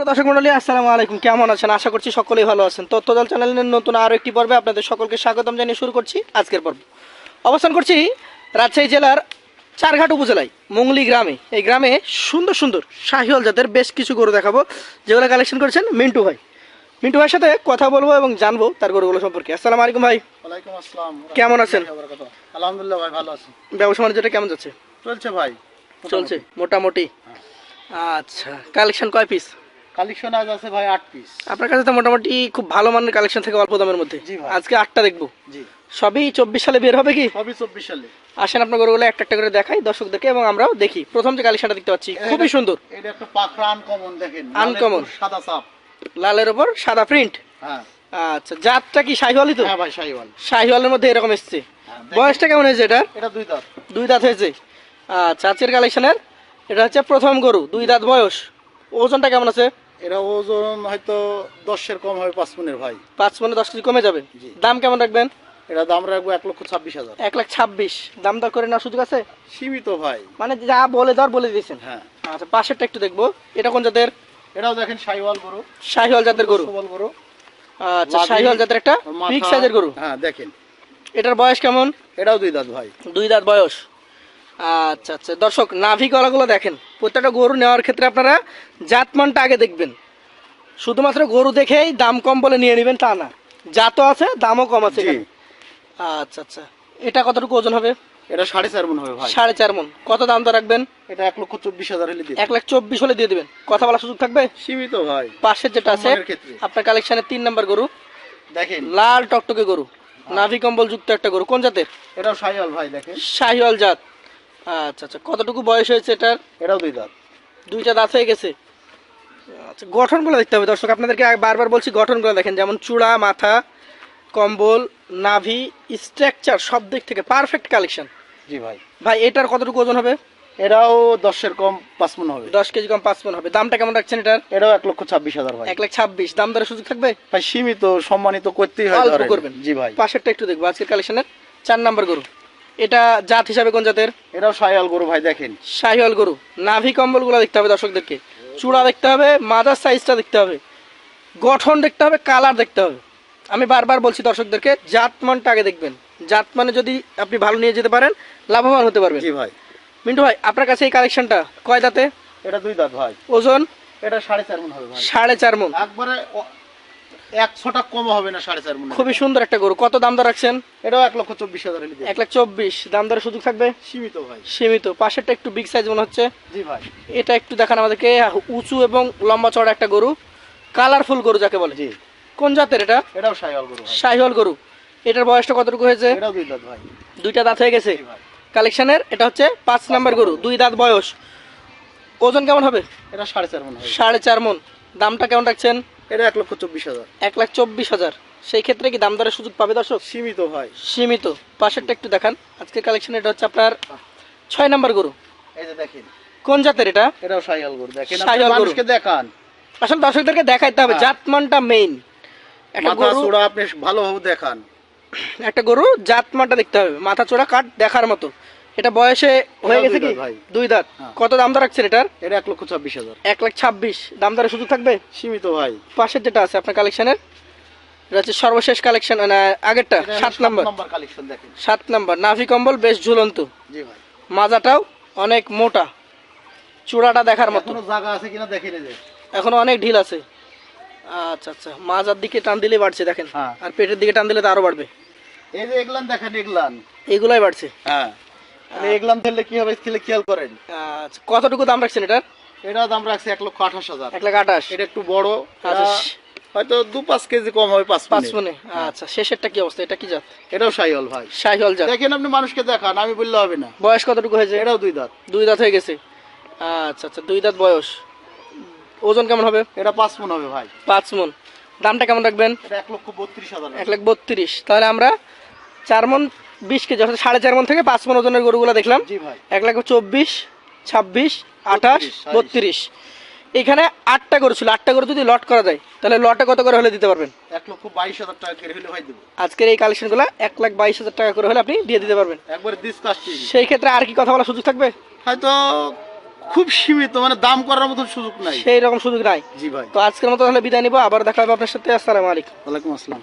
প্রিয় দর্শক মন্ডলী আসসালামু আলাইকুম। কেমন আছেন? আশা করছি সকলেই ভালো আছেন। তথ্যদল চ্যানেলের নতুন আরও একটি পর্বে আপনাদের সকলকে স্বাগতম জানিয়ে শুরু করছি আজকের পর্ব। অবস্থান করছি রাজশাহী জেলার চারঘাট উপজেলায় মুংলি গ্রামে। এই গ্রামে সুন্দর সুন্দর শাহিওয়াল জাতের বেশ কিছু গরু দেখাবো যেগুলো কালেকশন করেছেন মিন্টু ভাই। মিন্টু ভাইয়ের সাথে কথা বলব এবং জানব তার গরুগুলো সম্পর্কে। আসসালামু আলাইকুম ভাই। ওয়ালাইকুম আসসালাম। কেমন আছেন? আলহামদুলিল্লাহ ভাই ভালো আছি। ব্যবসা বাণিজ্যটা কেমন যাচ্ছে? চলছে ভাই। চলছে মোটামুটি। আচ্ছা কালেকশন কয় পিস কালেকশন আজ আছে ভাই আট পিস আপনার কাছে তো মোটামুটি খুব ভালো মানের কালেকশন থেকে অল্প দামের মধ্যে। আজকে আটটা দেখব। জি। সবই চব্বিশ সালে বের হবে কি? সবই চব্বিশ সালে। আসেন আপনার গরুগুলো একটা একটা করে দেখাই দর্শকদেরকে এবং আমরাও দেখি। প্রথম যে কালেকশনটা দেখতে পাচ্ছি খুবই সুন্দর। এটা একটা পাখরা আনকমন দেখেন। উপর সাদা চাপ লালের ওপর সাদা প্রিন্ট হ্যাঁ। আচ্ছা জাতটা কি শাহিওয়ালই তো? হ্যাঁ ভাই শাহিওয়াল। শাহিওয়ালের মধ্যে এরকম এসছে। হ্যাঁ, বয়সটা কেমন হয়েছে এটা? এটা দুই দাঁত। দুই দাঁত হয়েছে। আচ্ছা আজকের কালেকশনের এটা হচ্ছে প্রথম গরু দুই দাঁত বয়স। ওজনটা কেমন আছে? এটা ওজন হয়তো দশের কম হবে পাঁচ মনের ভাই। পাঁচ মানে দশ কেজি কমে যাবে? দাম কেমন রাখবেন? এটা দাম রাখব এক লক্ষ ছাব্বিশ হাজার। এক লাখ ছাব্বিশ। দাম দর করে নেওয়ার সুযোগ আছে? সীমিত ভাই। মানে যা বলে দর বলে দিয়েছেন। হ্যাঁ। আচ্ছা পাশেরটা একটু দেখব। এটা কোন জাতের? এটাও দেখেন শাহিওয়াল গরু। শাহিওয়াল জাতের গরু। গরু। আচ্ছা শাহিওয়াল জাতের একটা বিগ সাইজের গরু। হ্যাঁ দেখেন। এটার বয়স কেমন? এটাও দুই দাঁত ভাই। দুই দাঁত বয়স। আচ্ছা আচ্ছা। দর্শক নাভি গলাগুলো দেখেন। প্রত্যেকটা গরু নেওয়ার ক্ষেত্রে আপনারা জাতমানটা আগে দেখবেন। শুধুমাত্র গরু দেখেই দাম কম বলে নিয়ে নেবেন তা না। জাতও আছে দামও কম আছে আচ্ছা আচ্ছা। এটা কতটুকু ওজন হবে? এটা সাড়ে চার মন হবে ভাই। সাড়ে চার মন। কত দাম তো রাখবেন? এটা এক লক্ষ চব্বিশ হাজার হলে এক লাখ চব্বিশ হলে দিয়ে দেবেন। কথা বলার সুযোগ থাকবে? সীমিত ভাই। পাশের যেটা আছে আপনার কালেকশনের তিন নাম্বার গরু। দেখেন। লাল টকটকে গরু। নাভি কম্বল যুক্ত একটা গরু। কোন জাতের? এটাও শাহিওয়াল ভাই দেখেন। শাহিওয়াল জাত। আচ্ছা আচ্ছা কতটুকু বয়স হয়েছে এটার? এটাও দুই দাঁত। দুইটা দাঁত হয়ে গেছে? আচ্ছা গঠনগুলো দেখতে হবে দর্শক আপনাদেরকে বারবার বলছি গঠনগুলো দেখেন যেমন চূড়া মাথা কম্বল নাভি স্ট্রাকচার সব দিক থেকে পারফেক্ট কালেকশন জি ভাই। ভাই এটার কতটুকু ওজন হবে? এটাও দশের কম পাঁচ মন হবে। দশ কেজি কম পাঁচ মন হবে। দামটা কেমন রাখছেন এটার? এটাও এক লক্ষ ছাব্বিশ হাজার ভাই। এক লাখ ছাব্বিশ। দাম দরের সুযোগ থাকবে? ভাই সীমিত সম্মানিত করতেই হয় করবেন। জি ভাই। পাশেরটা একটু দেখব আজকের কালেকশনের চার নাম্বার গরু। এটা জাত হিসাবে কোন জাতের? এটাও শাহিওয়াল গরু ভাই দেখেন। শাহিওয়াল গরু। নাভি কম্বলগুলো দেখতে হবে দর্শকদেরকে। চূড়া দেখতে হবে মাদার সাইজটা দেখতে হবে। গঠন দেখতে হবে কালার দেখতে হবে। আমি বারবার বলছি দর্শকদেরকে জাতমানটা আগে দেখবেন। জাতমানে যদি আপনি ভালো নিয়ে যেতে পারেন লাভবান হতে পারবেন। জি ভাই। মিন্টু ভাই আপনার কাছে এই কালেকশনটা কয় দাঁতে? এটা দুই দাঁত ভাই। ওজন? এটা সাড়ে চার মন হবে ভাই। সাড়ে চার মন। একবারে একশোটা কম হবে না সাড়ে চার মন খুবই সুন্দর একটা গরু। কত দাম দর রাখছেন? এটাও এক লক্ষ চব্বিশ হাজার এক লাখ চব্বিশ। দাম দরের সুযোগ থাকবে? সীমিত ভাই। সীমিত। পাশেরটা একটু বিগ সাইজ মনে হচ্ছে। জি ভাই। এটা একটু দেখান আমাদেরকে। উঁচু এবং লম্বা চড়া একটা গরু। কালারফুল গরু যাকে বলে। জি। কোন জাতের এটা? এটাও গরু গরু। এটার বয়সটা কতটুকু হয়েছে? এটাও দুই দাঁত ভাই। দুইটা দাঁত হয়ে গেছে? কালেকশনের? এটা হচ্ছে পাঁচ নাম্বার গরু। দুই দাঁত বয়স। ওজন কেমন হবে? এটা সাড়ে চার মন সাড়ে চার মন। দামটা কেমন রাখছেন? এটা এক লক্ষ চব্বিশ হাজার। এক লাখ চব্বিশ হাজার। সেই ক্ষেত্রে কি দাম দরের সুযোগ পাবে দর্শক? সীমিত ভাই। সীমিত। পাশেরটা একটু দেখান। আজকের কালেকশন এটা হচ্ছে আপনার ছয় নাম্বার গরু। এই যে দেখেন। কোন জাতের এটা? এটাও গরু। দেখেন। দেখান। আসলে দর্শকদেরকে দেখাইতে হবে। হ্যাঁ। জাতমানটা মেইন একটা গরু চূড়া আপনি ভালোভাবে দেখান। একটা গরু জাতমানটা দেখতে হবে। মাথা চোরা কাট দেখার মতো। এটা বয়সে হয়ে গেছে কি? দুই দাঁত। হ্যাঁ। কত দাম দর রাখছেন এটার? এটা এক লক্ষ ছাব্বিশ হাজার। এক লাখ ছাব্বিশ। দাম দরের সুযোগ থাকবে? সীমিত ভাই। পাশের যেটা আছে আপনার কালেকশনের? এটা হচ্ছে সর্বশেষ কালেকশন আগেরটা সাত নাম্বার। সাত নাম্বার। নাভি কম্বল বেশ ঝুলন্ত। মাজাটাও অনেক মোটা। চূড়াটা দেখার মতো। এখনও জায়গা আছে কিনা যে। এখনও অনেক ঢিল আছে। আচ্ছা আচ্ছা। মাজার দিকে টান দিলে বাড়ছে দেখেন। হ্যাঁ। আর পেটের দিকে টান দিলে তো আরও বাড়বে। এই যে এগলান দেখেন এগলান। এগুলাই বাড়ছে। হ্যাঁ। তাহলে এগলান ফেললে কি হবে? খেলে খেয়াল করেন। আচ্ছা কতটুকু দাম রাখছেন এটার? এটা দাম রাখছে এক লক্ষ আঠাশ হাজার। এক লাখ আঠাশ? এটা একটু বড়। আচ্ছা, হয়তো দু পাঁচ কেজি কম হবে পাঁচ পাঁচ মনে মনে আচ্ছা শেষেরটা কি অবস্থা? এটা কি জাত? এটাও শাহিওয়াল ভাই। শাহিওয়াল জাত। দেখেন আপনি মানুষকে দেখান আমি বললে হবে না। বয়স কতটুকু হয়েছে? এটাও দুই দাঁত। দুই দাঁত হয়ে গেছে। আচ্ছা আচ্ছা দুই দাঁত বয়স। ওজন কেমন হবে? এটা পাঁচ মন হবে ভাই। পাঁচ মন। দামটা কেমন রাখবেন? এক লক্ষ বত্রিশ হাজার। এক লাখ বত্রিশ। তাহলে আমরা চার মন বিশ কেজি অর্থাৎ সাড়ে চার মন থেকে পাঁচ মন ওজনের গরুগুলো দেখলাম। এক লাখ চব্বিশ ছাব্বিশ আঠাশ বত্রিশ, এখানে আটটা গরু ছিল। আটটা গরু যদি লট করা যায় তাহলে লটে কত করে হলে দিতে পারবেন? এক লক্ষ বাইশ হাজার টাকা কেড়ে হলে ভাই দেবো। আজকের এই কালেকশন কালেকশনগুলো এক লাখ বাইশ হাজার টাকা করে হলে আপনি দিয়ে দিতে পারবেন। একবার ডিসকাস্টিং সেই ক্ষেত্রে আর কি কথা বলার সুযোগ থাকবে? হয়তো খুব সীমিত মানে দাম করার মতো সুযোগ নাই। সেই রকম সুযোগ নাই। জি ভাই। তো আজকের মতো তাহলে বিদায় নিবো। আবার দেখা হবে আপনার সাথে। আসসালামু আলাইকুম। ওয়ালাইকুম আসসালাম।